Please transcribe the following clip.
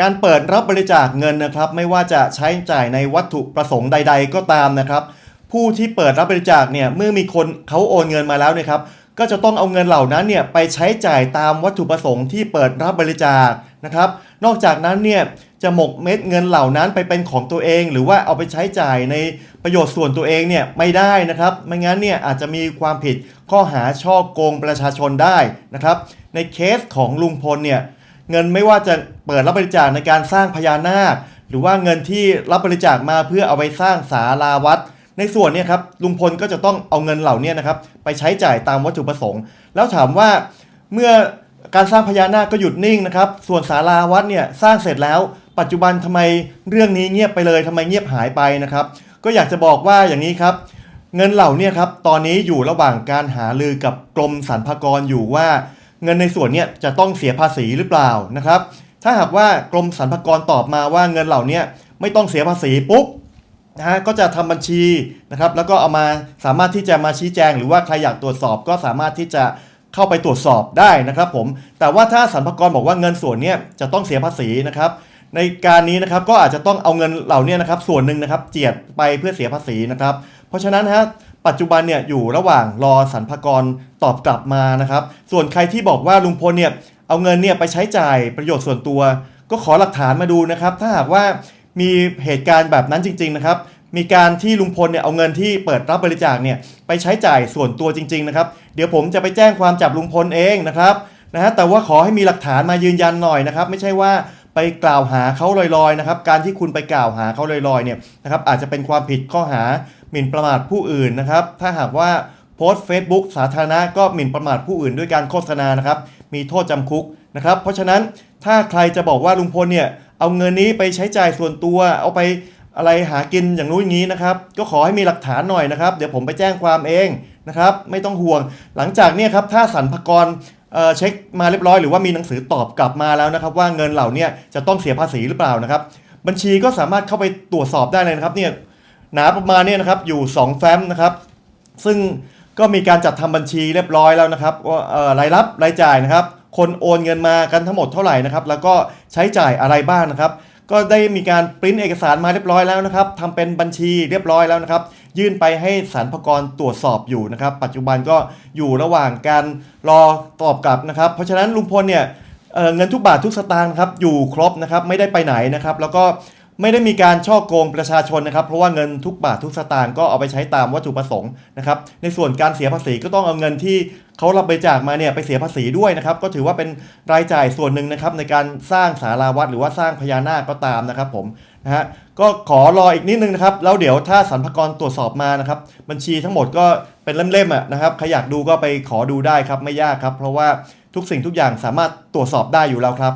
การเปิดรับบริจาคเงินนะครับ ไม่ว่าจะใช้จ่ายในวัตถุประสงค์ใด ๆ ก็ตามนะครับ ผู้ที่เปิดรับบริจาคเนี่ยเมื่อมีคนเขาโอนเงินมาแล้วเนะครับ ก็จะต้องเอาเงินเหล่านั้นเนี่ยไปใช้จ่ายตามวัตถุประสงค์ที่เปิดรับบริจาคนะครับ นอกจากนั้นเนี่ยจะหมกเม็ดเงินเหล่านั้นไปเป็นของตัวเอง หรือว่าเอาไปใช้จ่ายในประโยชน์ส่วนตัวเองเนี่ยไม่ได้นะครับ ไม่งั้นเนี่ยอาจจะมีความผิดข้อหาช่อโกงประชาชนได้นะครับ ในเคสของลุงพลเนี่ย เงินไม่ว่าจะเปิดรับบริจาคในการสร้างพญานาค หรือว่าเงินที่รับบริจาคมาเพื่อเอาไปสร้างศาลาวัด ในส่วนนี้ครับลุงพลก็จะต้องเอาเงินเหล่านี้นะครับไปใช้จ่ายตามวัตถุประสงค์ แล้วถามว่าเมื่อการสร้างพญานาคก็หยุดนิ่งนะครับ ส่วนศาลาวัดเนี่ยสร้างเสร็จแล้ว ปัจจุบันทำไมเรื่องนี้เงียบไปเลยทำไมเงียบหายไปนะครับ ก็อยากจะบอกว่าอย่างนี้ครับเงินเหล่านี้ครับตอนนี้อยู่ระหว่างการหาลือกับกรมสรรพากรอยู่ว่า เงินในส่วนเนี้ยจะต้องเสียภาษีหรือเปล่านะครับ ถ้าหากว่ากรมสรรพากรตอบมาว่าเงินเหล่านี้ไม่ต้องเสียภาษีปุ๊บนะฮะก็จะทำบัญชีนะครับ แล้วก็เอามาสามารถที่จะมาชี้แจง หรือว่าใครอยากตรวจสอบก็สามารถที่จะเข้าไปตรวจสอบได้นะครับผม แต่ว่าถ้าสรรพากรบอกว่าเงินส่วนนี้จะต้องเสียภาษีนะครับ ในการนี้นะครับก็อาจจะต้องเอาเงินเหล่านี้นะครับส่วนหนึ่งนะครับเจียดไปเพื่อเสียภาษีนะครับ เพราะฉะนั้นฮะ ปัจจุบันเนี่ยอยู่ระหว่างรอสรรพากรตอบกลับมานะครับ ส่วนใครที่บอกว่าลุงพลเนี่ยเอาเงินเนี่ยไปใช้จ่ายประโยชน์ส่วนตัว ก็ขอหลักฐานมาดูนะครับ ถ้าหากว่ามีเหตุการณ์แบบนั้นจริง ๆนะครับ มีการที่ลุงพลเนี่ยเอาเงินที่เปิดรับบริจาคเนี่ยไปใช้จ่ายส่วนตัวจริง ๆ นะครับ เดี๋ยวผมจะไปแจ้งความจับลุงพลเองนะครับนะฮะแต่ว่าขอให้มีหลักฐานมายืนยันหน่อยนะครับ ไม่ใช่ว่า ไปกล่าวหาเขาลอยๆนะครับ การที่คุณไปกล่าวหาเขาลอยๆเนี่ยนะครับอาจจะเป็นความผิดข้อหาหมิ่นประมาทผู้อื่นนะครับ ถ้าหากว่าโพสต์ Facebook สาธารณะก็หมิ่นประมาทผู้อื่นด้วยการโฆษณานะครับ มีโทษจำคุกนะครับ เพราะฉะนั้นถ้าใครจะบอกว่าลุงพลเนี่ยเอาเงินนี้ไปใช้จ่ายส่วนตัวเอาไปอะไรหากินอย่างนู้นอย่างนี้นะครับ ก็ขอให้มีหลักฐานหน่อยนะครับ เดี๋ยวผมไปแจ้งความเองนะครับ ไม่ต้องห่วงหลังจากเนี้ครับถ้าสรรพากร เช็คมาเรียบร้อยหรือว่ามีหนังสือตอบกลับมาแล้วนะครับ ว่าเงินเหล่านี้จะต้องเสียภาษีหรือเปล่านะครับ บัญชีก็สามารถเข้าไปตรวจสอบได้เลยนะครับเนี่ยหนาประมาณเนี้นะครับอยู่ 2 แฟ้มนะครับ ซึ่งก็มีการจัดทำบัญชีเรียบร้อยแล้วนะครับว่ารายรับรายจ่ายนะครับ คนโอนเงินมากันทั้งหมดเท่าไหร่นะครับ แล้วก็ใช้จ่ายอะไรบ้างนะครับ ก็ได้มีการปริ้นเอกสารมาเรียบร้อยแล้วนะครับทำเป็นบัญชีเรียบร้อยแล้วนะครับ ยื่นไปให้สรรพกรตรวจสอบอยู่นะครับ ปัจจุบันก็อยู่ระหว่างการรอตอบกลับนะครับ เพราะฉะนั้นลุงพลเนี่ยเเงินทุกบาททุกสตางค์ครับอยู่ครบนะครับไม่ได้ไปไหนนะครับ แล้วก็ ไม่ได้มีการช่อโกงประชาชนนะครับ เพราะว่าเงินทุกบาททุกสตางค์ก็เอาไปใช้ตามวัตถุประสงค์นะครับ ในส่วนการเสียภาษีก็ต้องเอาเงินที่เขารับบริจาคมาเนี่ยไปเสียภาษีด้วยนะครับ ก็ถือว่าเป็นรายจ่ายส่วนหนึ่งนะครับในการสร้างศาลาวัดหรือว่าสร้างพญานาคก็ตามนะครับผมนะฮะก็ขอรออีกนิดนึงนะครับแล้วเดี๋ยวถ้าสรรพากรตรวจสอบมานะครับ บัญชีทั้งหมดก็เป็นเล่มๆอะนะครับใครอยากดูก็ไปขอดูได้ครับไม่ยากครับ เพราะว่าทุกสิ่งทุกอย่างสามารถตรวจสอบได้อยู่แล้วครับ